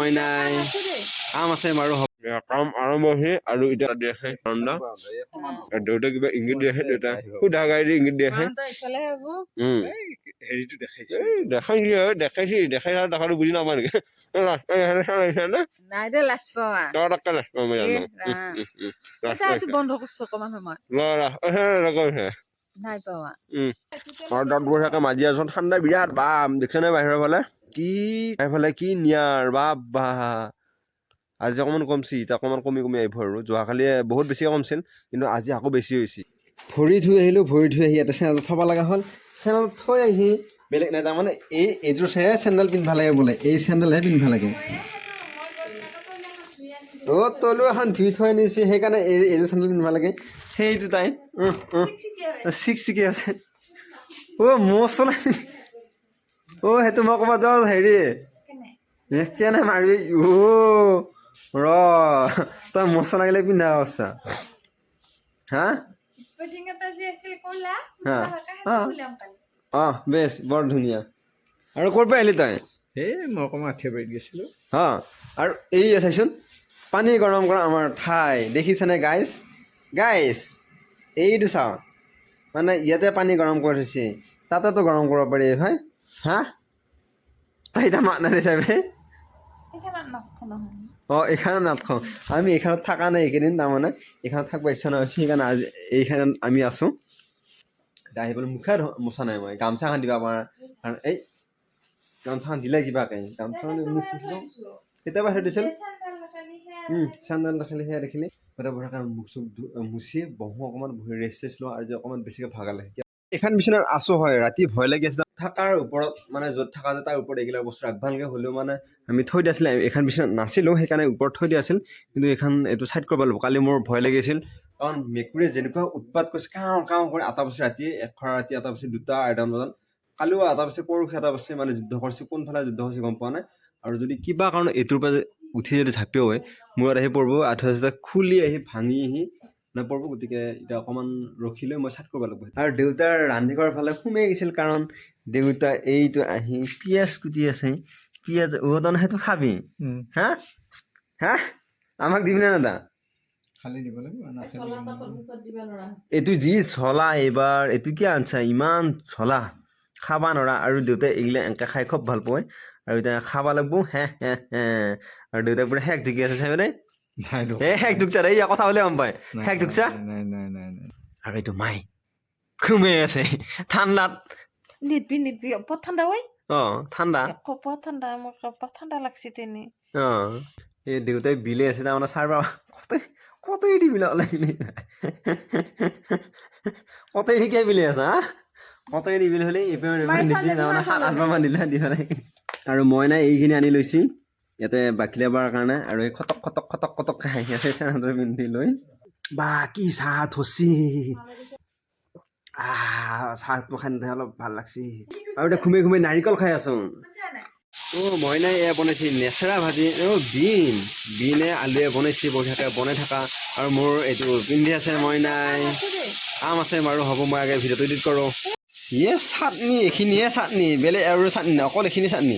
মইনাই কাম আছে বাৰু কাম আৰম্ভ হৈছে আৰু এতিয়া দি আছে আৰু দেউতা কিবা ইংগিত দি আছে দেউতা। সুধা গাড়ী দি ইংগিত দি আছে উম। হেৰিটো দেখাইছো। দেখাইছি দেখাইছি দেখাই আৰু দেখাটো বুজি নাপাওঁ নেকি? নাই বন্ধ কৰিছো অকমান সময়। নাই পোৱা। আৰু তাত বঢ়িয়াকে মাজি আছো ঠাণ্ডা বিৰাট বাম দেখিছেনে বাহিৰৰ ফালে? কি এইফালে কি নিয়াৰ বাপ বা আজি অকণমান কমছি, এতিয়া অকণমান কমি কমি আহিব আৰু। যোৱাকালি বহুত বেছি কমছিল, কিন্তু আজি আকৌ বেছি হৈছে। ভৰি ধুই আহিলোঁ, ভৰি ধুই আহি ইয়াতে চেনেলটো থ'ব লগা হ'ল। চেনেল থৈ আহি বেলেগ নাই, তাৰমানে এই এইযোৰ চেহে চেণ্ডেল পিন্ধিব লাগে বোলে, এই চেণ্ডেলহে পিন্ধিব লাগে। অ' তলু এখন ধুই থৈ আনিছে। সেইকাৰণে এই এইযোৰ চেণ্ডেল পিন্ধিব লাগে। সেইটো তাই উহ, উহ। চিক চিকি আছে। অ' মৌ চলাই অ' সেইটো মই ক'ৰবাত যাওঁ হেৰি। কেনে? মাৰি অ' ৰ তই মৌ চলাগিলে পিন্ধা আছা হা? অঁ বেছ বৰ ধুনীয়া। আৰু ক'ৰ পৰা আহিলি তই? এই মই অকণমান আঠিয়া বাৰীত গৈছিলোঁ। হা আৰু এই চাইচোন। পানী গৰম কৰা আমাৰ ঠাই। দেখিছেনে গাইজ গাইজ এইটো চাওঁ। মানে ইয়াতে পানী গৰম কৰি থৈছে। তাতেতো গৰম কৰিব পাৰি হয়? হা? তাই এতিয়া মাত নাই নহয়। অঁ এইখানত নাথাকোঁ আমি এইখানত থকা নাই এইকেইদিন তাৰমানে এইখানত থাকিব ইচ্ছা নহৈছে সেইকাৰণে আজি এইখানত আমি আছোঁ। আহি পেলাই মুখে মোচা নাই মই। গামোচাখন দিবা পাৰা। কাৰণ এই গামোচাখন দিলে কিবাকে? গামোচাখন মুখ কেতিয়াবা থৈ দিছিল চেণ্ডেল দেখিলে সেয়া দেখিলে। গোটেই বঢ়িয়াকে মুখ চুখ মুচি বহোঁ অকণমান বহি ৰেষ্ট চেষ্ট লওঁ আৰু যে অকণমান বেছিকৈ ভাগৰ লাগিছে। এইখন বিচনাত আছোঁ হয় ৰাতি ভয় লাগি আছে। থকাৰ ওপৰত মানে য'ত থকা যায় তাৰ ওপৰত এইগিলা বস্তু নালাগে হ'লেও মানে আমি থৈ দিয়া আছিলে। এইখন বিচনাত নাছিলোঁ সেইকাৰণে ওপৰত থৈ দিয়া আছিল। কিন্তু এইখন এইটো চাইড কৰিব লাগিব। কালি মোৰ ভয় লাগিছিল কাৰণ মেকুৰীয়ে যেনেকুৱা উৎপাত কৰিছে কাওঁ কাওঁ কৰি এটা বছৰ ৰাতি এঘাৰ ৰাতি এটা বছৰ দুটা আঢ়ৈটামান বজাত। কালিও এটা বছৰ পৰহি এটা বছৰ মানে যুদ্ধ কৰিছে। কোনফালে যুদ্ধ কৰিছে গম পোৱা নাই। আৰু যদি কিবা কাৰণত এইটোৰ পৰা উঠি যদি ঝাপিও হয় মূৰত আহি পৰিব আঠুৱা চাঠুৱা খুলি আহি ভাঙি আহি নপৰিব গতিকে এতিয়া অকণমান ৰখি লৈ মই চাট কৰিব লাগিব। আৰু দেউতাৰ ৰান্ধিঘৰ ফালে সোমাই গৈছিল কাৰণ দেউতা এইটো আহি পিঁয়াজ কুটি আছে পিঁয়াজ অ' সেইটো খাবি। হা? হা? আমাক দিবি নে দাদা খালি দিব লাগিব নাথাকিলে এইটো যি চলা এইবাৰ এইটো কি আনছা? ইমান চলা। খাবা নৰা আৰু দেউতাই এইগিলা এনেকৈ খাই খুব ভাল পায়। আৰু এতিয়া খাব লাগিব হে হে হে। আৰু দেউতাই পুৰা শেষ ঢুকি আছে চাই নাই এই শেষ ঢুকছা দেই কথা হ'লে গম পায়। শেষ ঢুকছা নাই নাই নাই নাই আৰু এইটো মাই খুমেই আছে ঠাণ্ডাত। নিদবি নিদবি অপত ঠাণ্ডা ঐ। অঁ ঠাণ্ডা। কপত ঠাণ্ডা মোৰ কপত ঠাণ্ডা লাগছে তেনে। অঁ এই দেউতাই বিলে আছে তাৰমানে চাৰ বা কত কত এৰি বিলা লাগিলে কত এৰি কিয় বিলে আছা হা? কত এৰি বিল হ'লে তাৰমানে সাত আঠবাৰমান দিলে দিব লাগে আৰু মই নাই এইখিনি আনি লৈছি ইয়াতে বাকিলাবাৰ কাৰণে আৰু এই খটক খটক খটক খটককৈ হাঁহি আছে চেনেলৰ পিন্ধি লৈ বা কি চাহ থচি আহ চাহটো খাই অলপ ভালো লাগছি আৰু এতিয়া ঘুমে ঘুমে নাৰিকল খাই আছোঁ অ' মইনাই এয়া বনাইছে নেচেৰা ভাজি অ' বিন বিনে আলুৱে বনাইছে বঢ়িয়াকৈ বনাই থকা আৰু মোৰ এইটো পিন্ধি আছে মইনাই কাম আছে বাৰু হ'ব মই আগে ভিডিঅ'টো এডিট কৰোঁ ইয়ে চাটনি এইখিনিয়ে চাটনি বেলেগ আৰু চাটনি অকল এইখিনি চাটনি